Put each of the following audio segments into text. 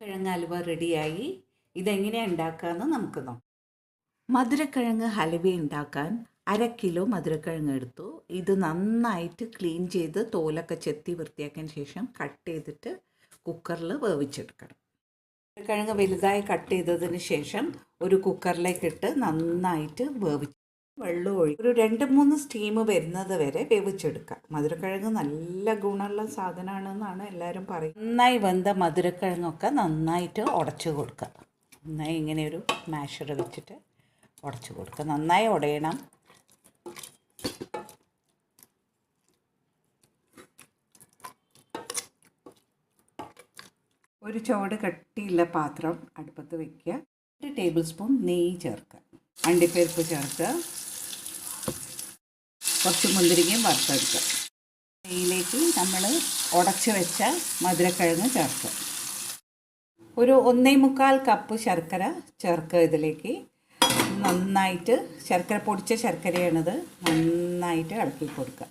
കിഴങ്ങ് ഹലുവ റെഡിയായി. ഇതെങ്ങനെയാണ് ഉണ്ടാക്കാമെന്ന് നമുക്ക് നോക്കാം. മധുരക്കിഴങ്ങ് ഹലുവ ഉണ്ടാക്കാൻ അര കിലോ മധുരക്കിഴങ്ങ് എടുത്തു. ഇത് നന്നായിട്ട് ക്ലീൻ ചെയ്ത് തോലൊക്കെ ചെത്തി വൃത്തിയാക്കിയതിന് ശേഷം കട്ട് ചെയ്തിട്ട് കുക്കറിൽ വേവിച്ചെടുക്കണം. മധുരക്കിഴങ്ങ് വലുതായി കട്ട് ചെയ്തതിന് ശേഷം ഒരു കുക്കറിലേക്കിട്ട് നന്നായിട്ട് വേവിച്ച് വെള്ളം ഒരു രണ്ട് മൂന്ന് സ്റ്റീം വരുന്നത് വരെ വേവിച്ചെടുക്കുക മധുരക്കിഴങ്ങ് നല്ല ഗുണമുള്ള സാധനമാണെന്നാണ് എല്ലാവരും പറയുന്നത്. നന്നായി വെന്ത മധുരക്കിഴങ്ങൊക്കെ നന്നായിട്ട് ഉടച്ചു കൊടുക്കുക. നന്നായി ഇങ്ങനെ ഒരു മാഷർ വെച്ചിട്ട് ഉടച്ചു കൊടുക്കുക. നന്നായി ഉടയണം. ഒരു ചുവട് കട്ടിയുള്ള പാത്രം അടുപ്പത്ത് വയ്ക്കുക ഒരു ടേബിൾ സ്പൂൺ നെയ്യ് ചേർക്കുക. അണ്ടിപ്പരിപ്പ് ചേർക്കുക. കുറച്ച് മുന്തിരിങ്ങയും വറുത്തെടുക്കുക നെയ്യിലേക്ക് നമ്മൾ ഉടച്ച് വെച്ച മധുരക്കിഴങ്ങ് ചേർക്കുക ഒരു ഒന്നേ മുക്കാൽ കപ്പ് ശർക്കര ചേർക്കുക ഇതിലേക്ക്. നന്നായിട്ട് ശർക്കര പൊടിച്ച ശർക്കരയാണിത്. നന്നായിട്ട് ഇളക്കി കൊടുക്കുക.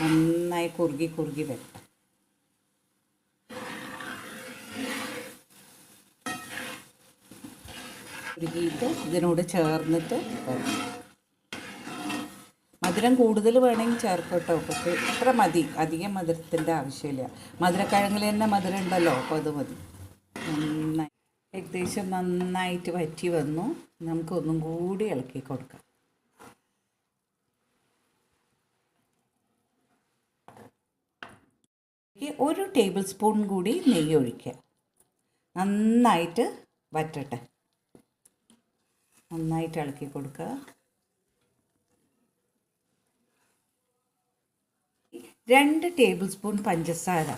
നന്നായി കുറുകി കുറുകി വെക്കുക കുറുകിയിട്ട് ഇതിനോട് ചേർന്നിട്ട് മധുരം കൂടുതൽ വേണമെങ്കിൽ ചേർക്കട്ടോ പക്ഷേ ഇത്ര മതി. അധികം മധുരത്തിന്റെ ആവശ്യമില്ല. മധുരക്കിഴങ്ങിൽ തന്നെ മധുരം ഉണ്ടല്ലോ അപ്പോൾ അത് മതി. നന്നായി. ഏകദേശം നന്നായിട്ട് വറ്റി വന്നു. നമുക്ക് ഒന്നും കൂടി ഇളക്കി കൊടുക്കാം. ഒരു ടേബിൾ സ്പൂൺ കൂടി നെയ്യ് ഒഴിക്കുക. നന്നായിട്ട് വറ്റട്ടെ. നന്നായിട്ട് ഇളക്കി കൊടുക്കുക. രണ്ട് ടേബിൾ സ്പൂൺ പഞ്ചസാര.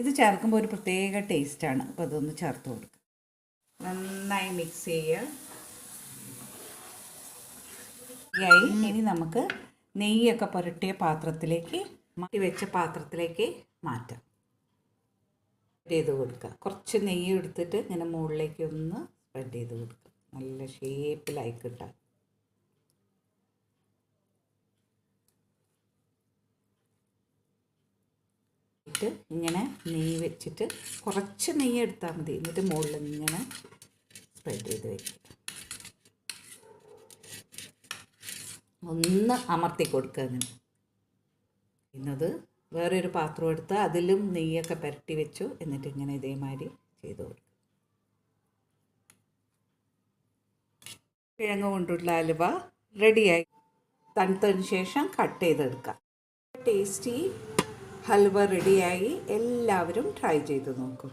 ഇത് ചേർക്കുമ്പോൾ ഒരു പ്രത്യേക ടേസ്റ്റാണ് അപ്പോൾ അതൊന്ന് ചേർത്ത് കൊടുക്കുക നന്നായി മിക്സ് ചെയ്യുക. ഇനി നമുക്ക് നെയ്യൊക്കെ പുരട്ടിയ പാത്രത്തിലേക്ക് മാറ്റി വെച്ച പാത്രത്തിലേക്ക് മാറ്റാം. ചെയ്ത് കൊടുക്കുക. കുറച്ച് നെയ്യ് എടുത്തിട്ട് ഇങ്ങനെ മുകളിലേക്ക് ഒന്ന് സ്പ്രെഡ് ചെയ്ത് കൊടുക്കുക. നല്ല ഷേപ്പിലായി കിട്ടാൻ. ഇട്ട് ഇങ്ങനെ നെയ്യ് വെച്ചിട്ട് കുറച്ച് നെയ്യ് എടുത്താൽ മതി. എന്നിട്ട് മുകളിൽ ഇങ്ങനെ സ്പ്രെഡ് ചെയ്ത് വെക്കുക ഒന്ന് അമർത്തി കൊടുക്കുക അങ്ങനെ ഇന്നത് വേറെ ഒരു പാത്രം എടുത്ത് അതിലും നെയ്യൊക്കെ പുരട്ടി വെച്ചു. എന്നിട്ട് ഇങ്ങനെ ഇതേമാതിരി ചെയ്ത് കൊടുക്കുക കിഴങ്ങ് കൊണ്ടുള്ള അലുവ റെഡിയായി തണുത്തതിന് ശേഷം കട്ട് ചെയ്തെടുക്കാം. ടേസ്റ്റി ഹൽവ റെഡിയായി എല്ലാവരും ട്രൈ ചെയ്ത് നോക്കും.